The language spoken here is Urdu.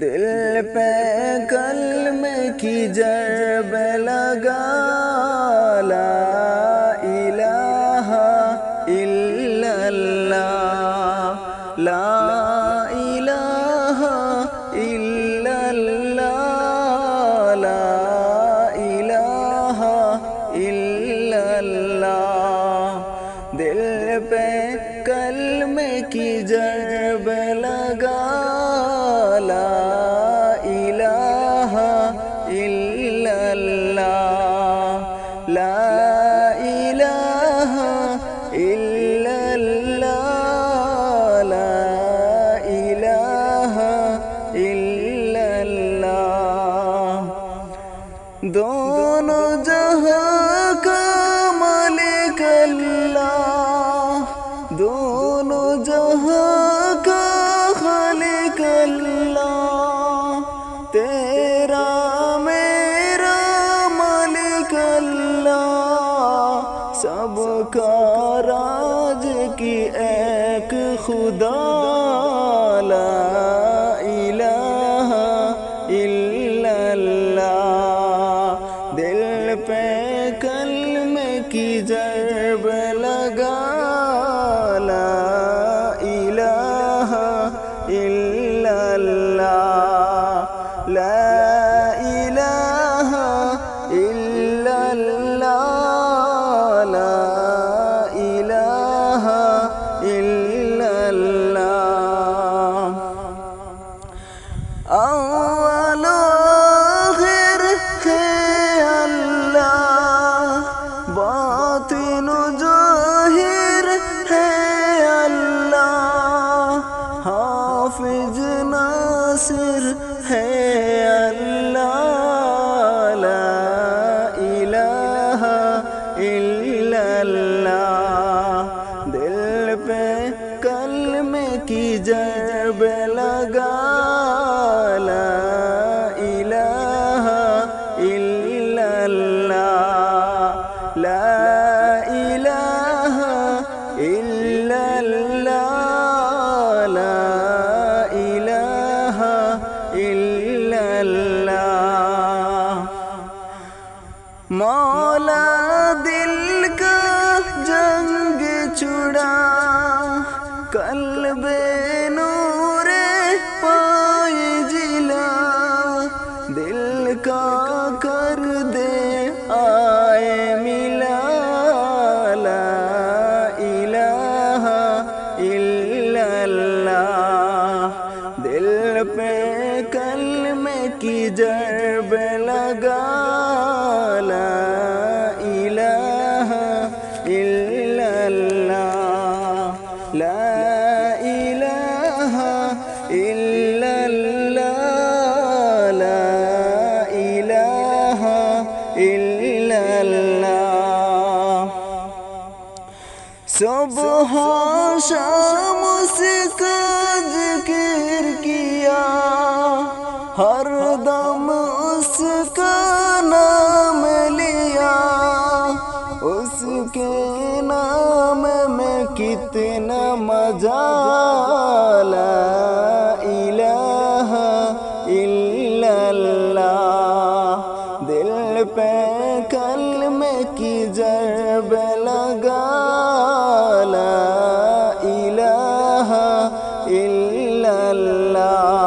دل پہ کلم کی جرب لگا، لا الہ الا اللہ، لا الہ الا اللہ، لا الہ الا اللہ۔ دل پہ کلم کی جرب الا اللہ لا الہ الا اللہ دونوں جہاں کا مالک اللہ دونوں جہاں کا خالق اللہ. تیرا میرا مالک اللہ، سب کا کی ایک خدا لا الہ الا اللہ۔ دل پہ کلم کی جائے حافظ ناصر ہے اللہ، لا الہ الا اللہ۔ دل پہ کلم کی جرب لگا، لا الہ الا اللہ۔ لا مولا دل کا جنگ چھڑا قلب نور پائے جلا۔ دل کا کر دے آئے ملا، لا الہ الا اللہ۔ دل پہ کلم کی جرب صبح شام سے ذکر کیا۔ ہر دم اس کا نام لیا۔ اس کے نام میں کتنا مزہ دل پہ کل میں کی جرب لگا۔ إلا الله.